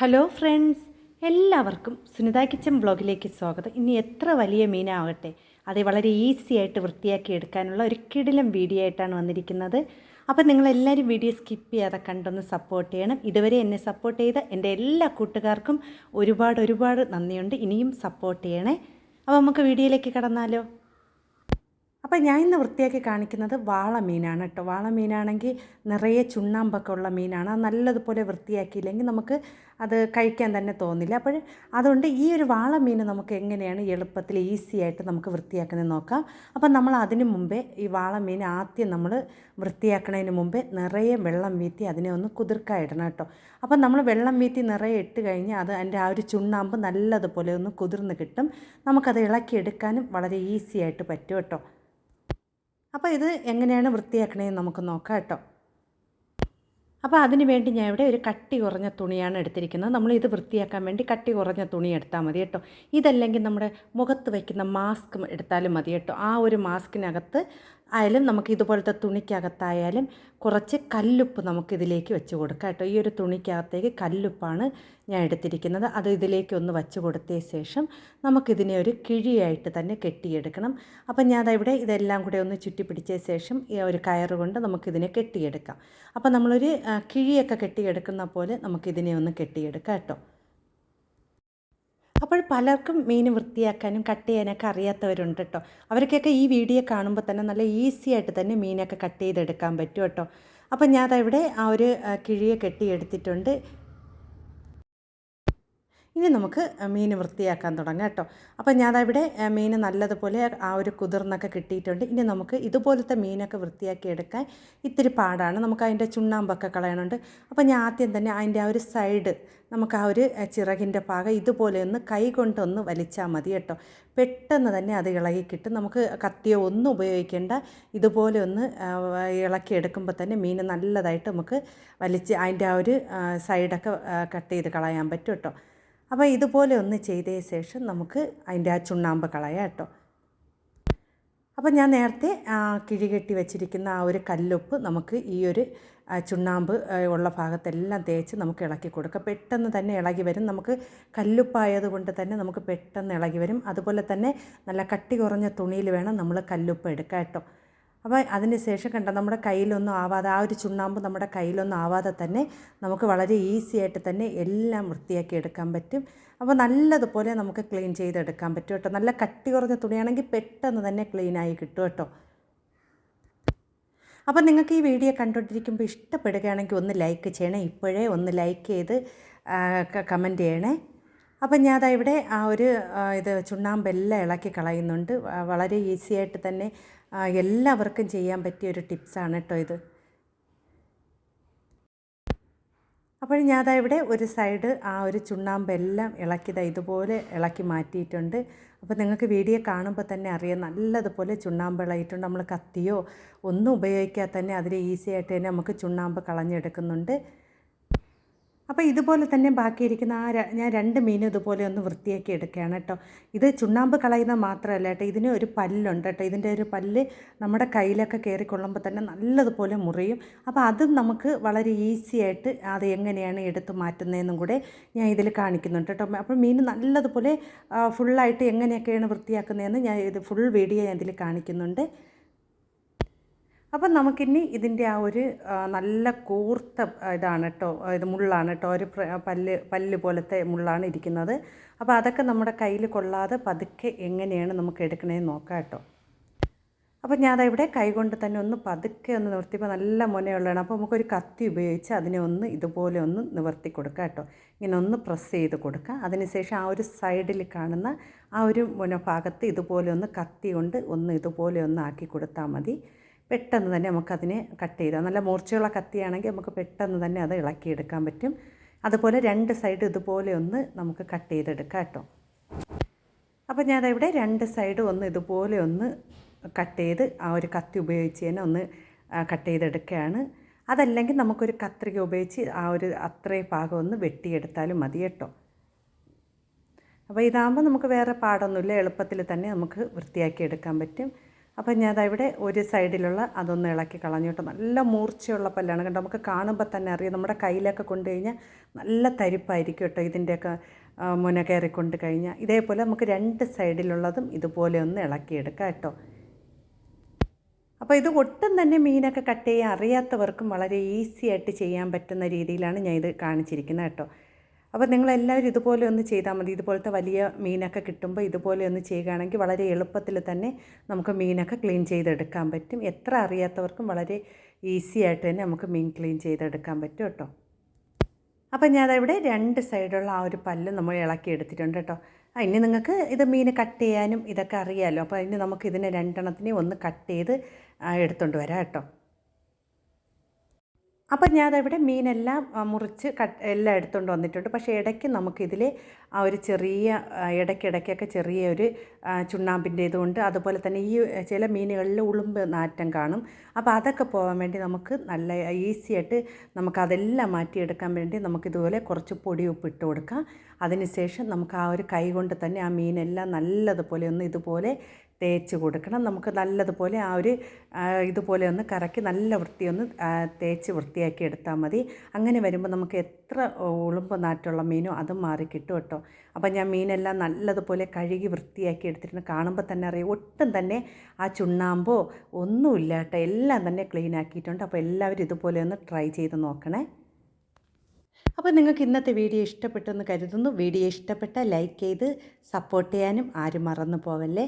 Hello friends എല്ലാവർക്കും Sunitha kitchen ബ്ലോഗിലേക്ക് സ്വാഗതം. ഇനി എത്ര വലിയ മീനാവട്ടെ? അത് വളരെ ഈസി ആയിട്ട് വൃത്തിയാക്കി എടുക്കാനുള്ള ഒരു കിടിലം വീഡിയോ ആയിട്ടാണ് വന്നിരിക്കുന്നത്. അപ്പോൾ നിങ്ങളെല്ലാവരും വീഡിയോ സ്കിപ്പ് ചെയ്യാതെ കണ്ടൊന്ന് സപ്പോർട്ട് ചെയ്യണം. ഇതുവരെ എന്നെ സപ്പോർട്ട് ചെയ്ത എന്റെ എല്ലാ കൂട്ടുകാർക്കും ഒരുപാട് ഒരുപാട് നന്ദിയുണ്ട്. ഇനിയും സപ്പോർട്ട് ചെയ്യണേ. അപ്പോൾ നമുക്ക് വീഡിയോയിലേക്ക് കടന്നാലോ? അപ്പോൾ ഞാൻ ഇന്ന് വൃത്തിയാക്കി കാണിക്കുന്നത് വാള മീനാണ് കേട്ടോ. വാള മീനാണെങ്കിൽ നിറയെ ചുണ്ണാമ്പൊക്കെ ഉള്ള മീനാണ്. അത് നല്ലതുപോലെ വൃത്തിയാക്കിയില്ലെങ്കിൽ നമുക്ക് അത് കഴിക്കാൻ തന്നെ തോന്നില്ല. അപ്പോൾ അതുകൊണ്ട് ഈ ഒരു വാള മീൻ നമുക്ക് എങ്ങനെയാണ് എളുപ്പത്തിൽ ഈസി ആയിട്ട് നമുക്ക് വൃത്തിയാക്കുന്നത് നോക്കാം. അപ്പോൾ നമ്മൾ അതിന് മുമ്പേ ഈ വാള മീൻ ആദ്യം നമ്മൾ വൃത്തിയാക്കുന്നതിന് മുമ്പേ നിറയെ വെള്ളം വീത്തി അതിനെ ഒന്ന് കുതിർക്കായിടണം കേട്ടോ. അപ്പോൾ നമ്മൾ വെള്ളം വീത്തി നിറയെ ഇട്ട് കഴിഞ്ഞാൽ അത് അതിന്റെ ആ ഒരു ചുണ്ണാമ്പ് നല്ലതുപോലെ ഒന്ന് കുതിർന്ന് കിട്ടും. നമുക്കത് ഇളക്കിയെടുക്കാനും വളരെ ഈസി ആയിട്ട് പറ്റും കേട്ടോ. അപ്പോൾ ഇത് എങ്ങനെയാണ് വൃത്തിയാക്കണേന്ന് നമുക്ക് നോക്കാം കേട്ടോ. അപ്പോൾ അതിന് വേണ്ടി ഞാൻ ഇവിടെ ഒരു കട്ടി കുറഞ്ഞ തുണിയാണ് എടുത്തിരിക്കുന്നത്. നമ്മൾ ഇത് വൃത്തിയാക്കാൻ വേണ്ടി കട്ടി കുറഞ്ഞ തുണി എടുത്താൽ മതി കേട്ടോ. ഇതല്ലെങ്കിൽ നമ്മുടെ മുഖത്ത് വയ്ക്കുന്ന മാസ്ക് എടുത്താലും മതി കേട്ടോ. ആ ഒരു മാസ്കിനകത്ത് ആയാലും നമുക്ക് ഇതുപോലത്തെ തുണിക്കകത്തായാലും കുറച്ച് കല്ലുപ്പ് നമുക്ക് ഇതിലേക്ക് വെച്ച് കൊടുക്കാം കേട്ടോ. ഈ ഒരു തുണിക്കകത്തേക്ക് കല്ലുപ്പാണ് ഞാൻ എടുത്തിരിക്കുന്നത്. അത് ഇതിലേക്ക് ഒന്ന് വച്ച് കൊടുത്ത ശേഷം നമുക്കിതിനെ ഒരു കിഴിയായിട്ട് തന്നെ കെട്ടിയെടുക്കണം. അപ്പം ഞാൻ ഇവിടെ ഇതെല്ലാം കൂടെ ഒന്ന് ചുറ്റി പിടിച്ച ശേഷം ഈ ഒരു കയറ് കൊണ്ട് നമുക്കിതിനെ കെട്ടിയെടുക്കാം. അപ്പം നമ്മളൊരു കിഴിയൊക്കെ കെട്ടിയെടുക്കുന്ന പോലെ നമുക്കിതിനെ ഒന്ന് കെട്ടിയെടുക്കാം കേട്ടോ. അപ്പോൾ പലർക്കും മീൻ വൃത്തിയാക്കാനും കട്ട് ചെയ്യാനൊക്കെ അറിയാത്തവരുണ്ട് കേട്ടോ. അവർക്കൊക്കെ ഈ വീഡിയോ കാണുമ്പോൾ തന്നെ നല്ല ഈസി ആയിട്ട് തന്നെ മീനൊക്കെ കട്ട് ചെയ്തെടുക്കാൻ പറ്റും കേട്ടോ. അപ്പോൾ ഞാൻ അതവിടെ ആ ഒരു കിഴിയെ കെട്ടിയെടുത്തിട്ടുണ്ട്. ഇനി നമുക്ക് മീൻ വൃത്തിയാക്കാൻ തുടങ്ങാം കേട്ടോ. അപ്പോൾ ഞാനവിടെ മീൻ നല്ലതുപോലെ ആ ഒരു കുതിർന്നൊക്കെ കിട്ടിയിട്ടുണ്ട്. ഇനി നമുക്ക് ഇതുപോലത്തെ മീനൊക്കെ വൃത്തിയാക്കി എടുക്കാൻ ഇത്തിരി പാടാണ്. നമുക്ക് അതിന്റെ ചുണ്ണാമ്പൊക്കെ കളയണുണ്ട്. അപ്പോൾ ഞാൻ ആദ്യം തന്നെ അതിന്റെ ആ ഒരു സൈഡ് നമുക്ക് ആ ഒരു ചിറകിന്റെ ഭാഗം ഇതുപോലെ ഒന്ന് കൈ കൊണ്ടൊന്ന് വലിച്ചാൽ മതി കേട്ടോ. പെട്ടെന്ന് തന്നെ അത് ഇളകി കിട്ടും നമുക്ക് കത്തിയോ ഒന്നും ഉപയോഗിക്കേണ്ട. ഇതുപോലെ ഒന്ന് ഇളക്കി എടുക്കുമ്പോൾ തന്നെ മീൻ നല്ലതായിട്ട് നമുക്ക് വലിച്ച് അതിന്റെ ആ ഒരു സൈഡൊക്കെ കട്ട് ചെയ്ത് കളയാൻ പറ്റും കേട്ടോ. അപ്പോൾ ഇതുപോലെ ഒന്ന് ചെയ്തതിന് ശേഷം നമുക്ക് അതിന്റെ ആ ചുണ്ണാമ്പ് കളയാം കേട്ടോ. അപ്പോൾ ഞാൻ നേരത്തെ കിഴികെട്ടി വെച്ചിരിക്കുന്ന ആ ഒരു കല്ലുപ്പ് നമുക്ക് ഈ ഒരു ചുണ്ണാമ്പ് ഉള്ള ഭാഗത്തെല്ലാം തേച്ച് നമുക്ക് ഇളക്കി കൊടുക്കാം. പെട്ടെന്ന് തന്നെ ഇളകി വരും. നമുക്ക് കല്ലുപ്പായത് കൊണ്ട് തന്നെ നമുക്ക് പെട്ടെന്ന് ഇളകി വരും. അതുപോലെ തന്നെ നല്ല കട്ടി കുറഞ്ഞ തുണിയിൽ വേണം നമ്മൾ കല്ലുപ്പ് എടുക്കാം കേട്ടോ. അപ്പോൾ അതിന് ശേഷം കണ്ട നമ്മുടെ കയ്യിലൊന്നും ആവാതെ ആ ഒരു ചുണ്ണാമ്പ് നമ്മുടെ കയ്യിലൊന്നും ആവാതെ തന്നെ നമുക്ക് വളരെ ഈസി ആയിട്ട് തന്നെ എല്ലാം വൃത്തിയാക്കി എടുക്കാൻ പറ്റും. അപ്പോൾ നല്ലതുപോലെ നമുക്ക് ക്ലീൻ ചെയ്തെടുക്കാൻ പറ്റും കേട്ടോ. നല്ല കട്ടി കുറഞ്ഞ തുണിയാണെങ്കിൽ പെട്ടെന്ന് തന്നെ ക്ലീനായി കിട്ടും കേട്ടോ. അപ്പോൾ നിങ്ങൾക്ക് ഈ വീഡിയോ കണ്ടുകൊണ്ടിരിക്കുമ്പോൾ ഇഷ്ടപ്പെടുകയാണെങ്കിൽ ഒന്ന് ലൈക്ക് ചെയ്യണേ. ഇപ്പോഴേ ഒന്ന് ലൈക്ക് ചെയ്ത് കമന്റ് ചെയ്യണേ. അപ്പം ഞാൻ അതാ ഇവിടെ ആ ഒരു ഇത് ചുണ്ണാമ്പെല്ലാം ഇളക്കി കളയുന്നുണ്ട്. വളരെ ഈസി ആയിട്ട് തന്നെ എല്ലാവർക്കും ചെയ്യാൻ പറ്റിയ ഒരു ടിപ്സാണ് കേട്ടോ ഇത്. അപ്പോൾ ഞാൻ അതാ ഇവിടെ ഒരു സൈഡ് ആ ഒരു ചുണ്ണാമ്പെല്ലാം ഇളക്കിയത് ഇതുപോലെ ഇളക്കി മാറ്റിയിട്ടുണ്ട്. അപ്പോൾ നിങ്ങൾക്ക് വീഡിയോ കാണുമ്പോൾ തന്നെ അറിയാം നല്ലതുപോലെ ചുണ്ണാമ്പ് ഇളകിയിട്ടുണ്ട്. നമ്മൾ കത്തിയോ ഒന്നും ഉപയോഗിക്കാതെ തന്നെ അതിൽ ഈസി ആയിട്ട് തന്നെ നമുക്ക് ചുണ്ണാമ്പ് കളഞ്ഞെടുക്കുന്നുണ്ട്. അപ്പോൾ ഇതുപോലെ തന്നെ ബാക്കിയിരിക്കുന്ന ആ ഞാൻ രണ്ട് മീനും ഇതുപോലെ ഒന്ന് വൃത്തിയാക്കി എടുക്കുകയാണ് കേട്ടോ. ഇത് ചുണ്ണാമ്പ് കളയുന്ന മാത്രമല്ല കേട്ടോ ഇതിന് ഒരു പല്ലുണ്ട് കേട്ടോ. ഇതിന്റെ ഒരു പല്ല് നമ്മുടെ കയ്യിലൊക്കെ കയറിക്കൊള്ളുമ്പോൾ തന്നെ നല്ലതുപോലെ മുറിയും. അപ്പോൾ അതും നമുക്ക് വളരെ ഈസി ആയിട്ട് അത് എങ്ങനെയാണ് എടുത്ത് മാറ്റുന്നതെന്നും കൂടെ ഞാൻ ഇതിൽ കാണിക്കുന്നുണ്ട് കേട്ടോ. അപ്പോൾ മീൻ നല്ലതുപോലെ ഫുള്ളായിട്ട് എങ്ങനെയൊക്കെയാണ് വൃത്തിയാക്കുന്നതെന്ന് ഞാൻ ഇത് ഫുൾ വീഡിയോ ഞാൻ ഇതിൽ കാണിക്കുന്നുണ്ട്. അപ്പം നമുക്കിനി ഇതിന്റെ ആ ഒരു നല്ല കൂർത്ത ഇതാണ് കേട്ടോ ഇത് മുള്ളാണ് കേട്ടോ ഒരു പല്ല് പല്ല് പോലത്തെ മുള്ളാണ് ഇരിക്കുന്നത്. അപ്പോൾ അതൊക്കെ നമ്മുടെ കയ്യിൽ കൊള്ളാതെ പതുക്കെ എങ്ങനെയാണ് നമുക്ക് എടുക്കണേന്ന് നോക്കാം കേട്ടോ അപ്പോൾ ഞാൻ ഇവിടെ കൈകൊണ്ട് തന്നെ ഒന്ന് പതുക്കെ ഒന്ന് നിവർത്തിയപ്പോൾ നല്ല മുനയുള്ളതാണ്. അപ്പോൾ നമുക്കൊരു കത്തി ഉപയോഗിച്ച് അതിനെ ഒന്ന് ഇതുപോലെ ഒന്ന് നിവർത്തി കൊടുക്കാം കേട്ടോ ഇങ്ങനെ ഒന്ന് പ്രസ് ചെയ്ത് കൊടുക്കുക അതിനുശേഷം ആ ഒരു സൈഡിൽ കാണുന്ന ആ ഒരു മുന ഭാഗത്ത് ഇതുപോലെ ഒന്ന് കത്തി കൊണ്ട് ഒന്ന് ഇതുപോലെ ഒന്ന് ആക്കി കൊടുത്താൽ മതി. പെട്ടെന്ന് തന്നെ നമുക്കതിനെ കട്ട് ചെയ്താൽ നല്ല മൂർച്ചയുള്ള കത്തിയാണെങ്കിൽ നമുക്ക് പെട്ടെന്ന് തന്നെ അത് ഇളക്കിയെടുക്കാൻ പറ്റും. അതുപോലെ രണ്ട് സൈഡ് ഇതുപോലെ ഒന്ന് നമുക്ക് കട്ട് ചെയ്തെടുക്കാം കേട്ടോ. അപ്പോൾ ഞാനതിവിടെ രണ്ട് സൈഡ് ഒന്ന് ഇതുപോലെ ഒന്ന് കട്ട് ചെയ്ത് ആ ഒരു കത്തി ഉപയോഗിച്ച് തന്നെ ഒന്ന് കട്ട് ചെയ്തെടുക്കുകയാണ്. അതല്ലെങ്കിൽ നമുക്കൊരു കത്രിക ഉപയോഗിച്ച് ആ ഒരു അത്രയും ഭാഗം ഒന്ന് വെട്ടിയെടുത്താലും മതി കേട്ടോ. അപ്പോൾ ഇതാകുമ്പോൾ നമുക്ക് വേറെ പാടൊന്നുമില്ല. എളുപ്പത്തിൽ തന്നെ നമുക്ക് വൃത്തിയാക്കി എടുക്കാൻ പറ്റും. അപ്പം ഞാൻ ഇവിടെ ഒരു സൈഡിലുള്ള അതൊന്ന് ഇളക്കി കളഞ്ഞു കേട്ടോ. നല്ല മൂർച്ചയുള്ള പല്ലാണ് കേട്ടോ നമുക്ക് കാണുമ്പോൾ തന്നെ അറിയാം. നമ്മുടെ കയ്യിലൊക്കെ കൊണ്ടു കഴിഞ്ഞാൽ നല്ല തരിപ്പായിരിക്കും കേട്ടോ ഇതിന്റെയൊക്കെ മുന കയറിക്കൊണ്ട് കഴിഞ്ഞാൽ. ഇതേപോലെ നമുക്ക് രണ്ട് സൈഡിലുള്ളതും ഇതുപോലെ ഒന്ന് ഇളക്കിയെടുക്കാം കേട്ടോ. അപ്പോൾ ഇത് ഒട്ടും തന്നെ മീനൊക്കെ കട്ട് ചെയ്യാൻ അറിയാത്തവർക്കും വളരെ ഈസി ആയിട്ട് ചെയ്യാൻ പറ്റുന്ന രീതിയിലാണ് ഞാൻ ഇത് കാണിച്ചിരിക്കുന്നത് കേട്ടോ. അപ്പോൾ നിങ്ങളെല്ലാവരും ഇതുപോലെ ഒന്ന് ചെയ്താൽ മതി. ഇതുപോലത്തെ വലിയ മീനൊക്കെ കിട്ടുമ്പോൾ ഇതുപോലെ ഒന്ന് ചെയ്യുകയാണെങ്കിൽ വളരെ എളുപ്പത്തിൽ തന്നെ നമുക്ക് മീനൊക്കെ ക്ലീൻ ചെയ്തെടുക്കാൻ പറ്റും. എത്ര അറിയാത്തവർക്കും വളരെ ഈസി ആയിട്ട് തന്നെ നമുക്ക് മീൻ ക്ലീൻ ചെയ്തെടുക്കാൻ പറ്റും കേട്ടോ. അപ്പം ഞാനവിടെ രണ്ട് സൈഡുള്ള ആ ഒരു പല്ല് നമ്മൾ ഇളക്കി എടുത്തിട്ടുണ്ട് കേട്ടോ. ഇനി നിങ്ങൾക്ക് ഇത് മീൻ കട്ട് ചെയ്യാനും ഇതൊക്കെ അറിയാമല്ലോ അപ്പോൾ ഇനി നമുക്ക് ഇതിനെ രണ്ടെണ്ണത്തിനെയും ഒന്ന് കട്ട് ചെയ്ത് എടുത്തുകൊണ്ട് വരാം കേട്ടോ. അപ്പം ഞാനവിടെ മീനെല്ലാം മുറിച്ച് കട്ട് എല്ലാം എടുത്തുകൊണ്ട് വന്നിട്ടുണ്ട്. പക്ഷേ ഇടയ്ക്ക് നമുക്കിതിൽ ആ ഒരു ചെറിയ ഇടയ്ക്കിടയ്ക്കൊക്കെ ചെറിയ ഒരു ചുണ്ണാമ്പിന്റെ ഇതുകൊണ്ട് അതുപോലെ തന്നെ ഈ ചില മീനുകളിൽ ഉളുമ്പ് നാറ്റം കാണും. അപ്പോൾ അതൊക്കെ പോകാൻ വേണ്ടി നമുക്ക് നല്ല ഈസി ആയിട്ട് നമുക്കതെല്ലാം മാറ്റിയെടുക്കാൻ വേണ്ടി നമുക്കിതുപോലെ കുറച്ച് പൊടി ഉപ്പ് ഇട്ട് കൊടുക്കാം. അതിനുശേഷം നമുക്ക് ആ ഒരു കൈ കൊണ്ട് തന്നെ ആ മീനെല്ലാം നല്ലതുപോലെ ഒന്ന് ഇതുപോലെ തേച്ച് കൊടുക്കണം. നമുക്ക് നല്ലതുപോലെ ആ ഒരു ഇതുപോലെ ഒന്ന് കറക്കി നല്ല വൃത്തിയൊന്ന് തേച്ച് വൃത്തിയാക്കി എടുത്താൽ മതി. അങ്ങനെ വരുമ്പോൾ നമുക്ക് എത്ര ഉളുമ്പ് നാറ്റുള്ള മീനോ അതും മാറി കിട്ടും കേട്ടോ. അപ്പം ഞാൻ മീനെല്ലാം നല്ലതുപോലെ കഴുകി വൃത്തിയാക്കി എടുത്തിട്ടുണ്ട് കാണുമ്പോൾ തന്നെ അറിയാം. ഒട്ടും തന്നെ ആ ചുണ്ണാമ്പോ ഒന്നുമില്ല കേട്ടോ. എല്ലാം തന്നെ ക്ലീൻ ആക്കിയിട്ടുണ്ട്. അപ്പോൾ എല്ലാവരും ഇതുപോലെ ഒന്ന് ട്രൈ ചെയ്ത് നോക്കണേ. അപ്പോൾ നിങ്ങൾക്ക് ഇന്നത്തെ വീഡിയോ ഇഷ്ടപ്പെട്ടെന്ന് കരുതുന്നു. വീഡിയോ ഇഷ്ടപ്പെട്ട ലൈക്ക് ചെയ്ത് സപ്പോർട്ട് ചെയ്യാനും ആരും മറന്നു പോവല്ലേ?